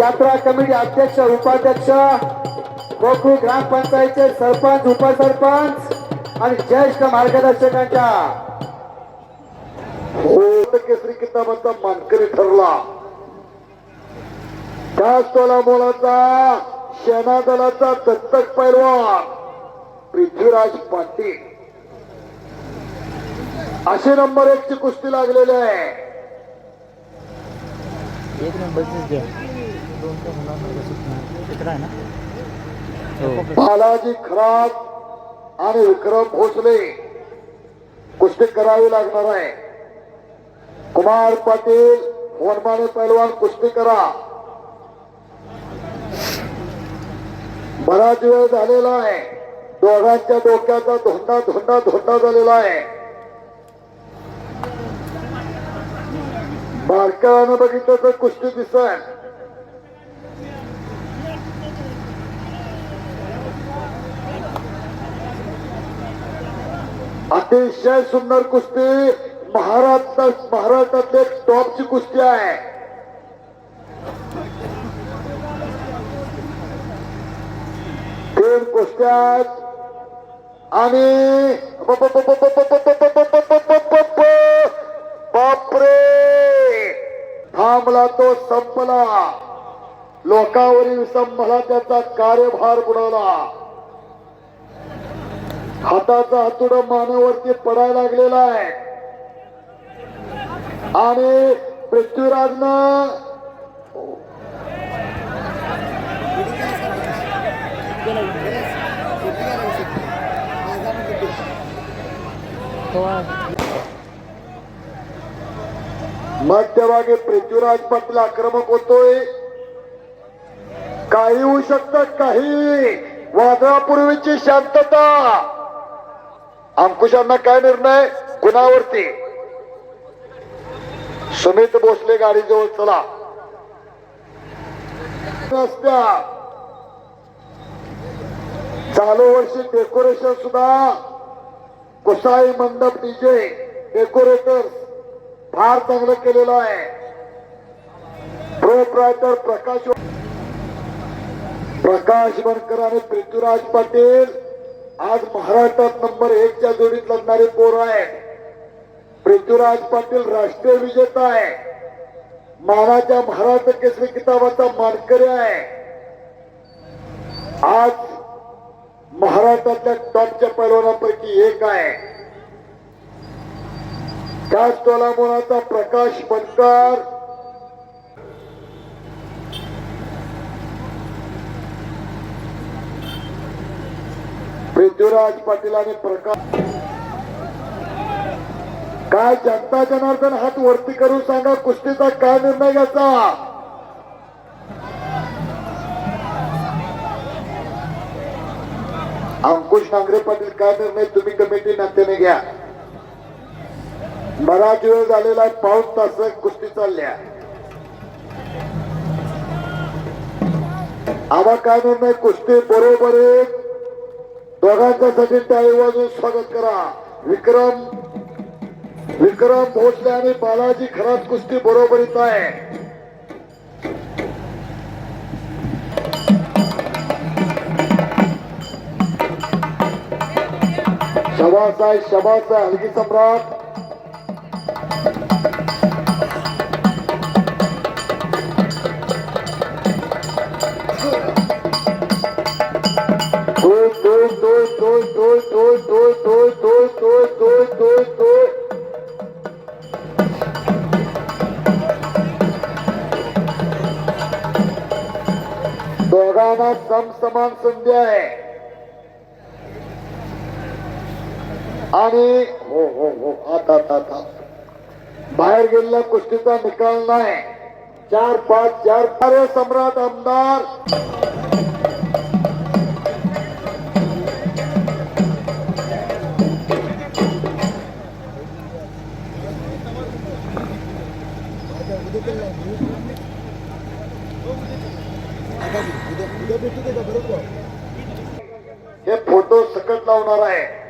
यात्रा कमिटी अध्यक्ष उपाध्यक्ष गोकुळ ग्रामपंचायतचे सरपंच उपसरपंच आणि ज्येष्ठ मार्गदर्शकांच्या. केसरी किताबाचा मानकरी ठरला. त्याच तोला मोलाचा सेना दलाचा दत्तक पैलवान पृथ्वीराज पाटील. असे नंबर एक ची कुस्ती लागलेली आहे. एक नंबरचीच बालाजी खरात आणि विक्रम भोसले कुस्ती करावी लागणार आहे. कुमार पाटील वनमाने पैलवान कुस्ती करा. बराच वेळ झालेला आहे. दोघांच्या डोक्याचा धोंडा धोंडा धोंडा झालेला आहे. बारकाव्यानं बघितलं तर कुस्ती दिसत अतिशय सुंदर कुस्ती महाराष्ट्र महाराष्ट्रातले टॉपची कुस्ती आहे तीन कुस्त्या आणि बापरे थांबला तो संपला लोकावरील संपला त्याचा कार्यभार बुडवला हाताचा हातुड मानावरती पडायला लागलेला आहे. आणि पृथ्वीराजनं मध्यभागी पृथ्वीराज पाटील आक्रमक होतोय. काही होऊ शकतात काही. वादळापूर्वीची शांतता. अंकुशांना काय निर्णय? कुणावरती सुमित भोसले गाडीजवळ चला. रस्त्या. चालू वर्षी डेकोरेशन सुद्धा. कुसाई मंडप डीजे डेकोरेटर फार चांगलं केलेलं आहे. प्रोप्रायटर प्रकाश प्रकाश बनकर आणि पृथ्वीराज पाटील. आज महाराष्ट्रात नंबर एक च्या जोडीत लढणारे पोर आहेत. पृथ्वीराज पाटील राष्ट्रीय विजेता आहे. मानाच्या महाराष्ट्र केसरी किताबाचा मानकरी आहे. आज महाराष्ट्रातल्या टॉपच्या पैलवानापैकी एक आहे. त्याच टोलामोलाचा प्रकाश बनकर पृथ्वीराज पाटील आणि प्रकाश. काय जनता जनार्दन हात वरती करून सांगा कुस्तीचा काय निर्णय घ्यायचा? अंकुश नांगरे पाटील काय निर्णय? तुम्ही कमिटी नात्याने घ्या. बराच वेळ झालेला आहे पाऊस तास कुस्ती चालल्या. आम्हा काय निर्णय? कुस्ती बरोबर आहे दोघांच्यासाठी टाळी वाजून स्वागत करा. विक्रम विक्रम भोसले आणि बालाजी खरात कुस्ती बरोबरीच आहे. शबास आहे शबास आहे हलगी सम्राट. सर्वांना समसमान संधी आहे. आणि हो हो हो आता आता आता. बाहेर गेलेल्या कुस्तीचा निकाल नाही. चार पाच चार कार्य सम्राट आमदार. हे फोटो सकट लावणार आहे.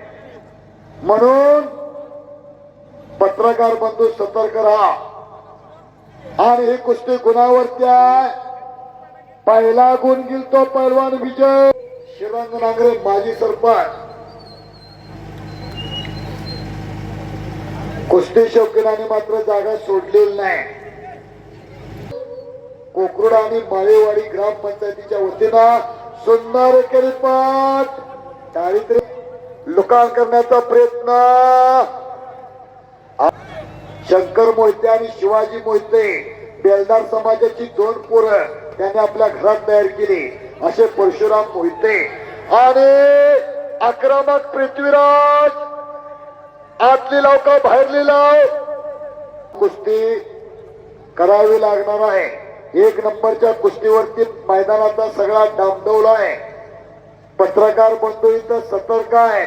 म्हणून पत्रकार बंधू सतर्क राहा. आणि ही कुस्ती गुणावरती आहे. पहिला गुण तो पैलवान विजय. शिरंग नांगरे माजी सरपंच. कुस्ती शौकीनाने मात्र जागा सोडलेली नाही. कोकरुड आणि माळेवाडी ग्रामपंचायतीच्या वतीनं सुंदर पाठ. दारिद्र्य लुकान करण्याचा प्रयत्न. शंकर मोहिते आणि शिवाजी मोहिते बेलदार समाजाची दोन पोरं त्यांनी आपल्या घरात तयार केली. असे परशुराम मोहिते आणि आक्रमक पृथ्वीराज. आतली लाव का बाहेरली लाव? कुस्ती करावी लागणार आहे. एक नंबरच्या कुस्तीवरती मैदानाचा सगळा डामडौला आहे. पत्रकार बंधू इथं सतर्क आहे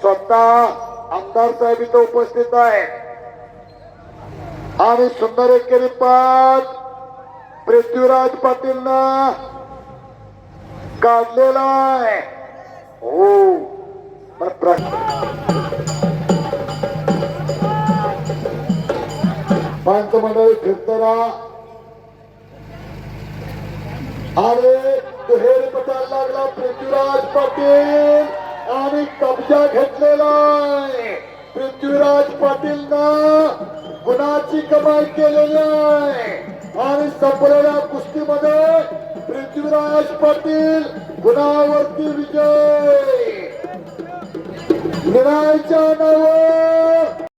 स्वतः आमदार साहेब इथं उपस्थित आहेत. आणि सुंदर एकेरी पाच पृथ्वीराज पाटील काढलेला आहे. हो प्रश्न पंच मंडळी फिरताना आणि दुहेरी पटायला लागला पृथ्वीराज पाटील. आणि कब्जा घेतलेला आहे. पृथ्वीराज पाटील गुणाची कमाई केलेली आहे. आणि संपलेल्या कुस्तीमध्ये पृथ्वीराज पाटील गुणावरती विजय. विनायच्या नावावर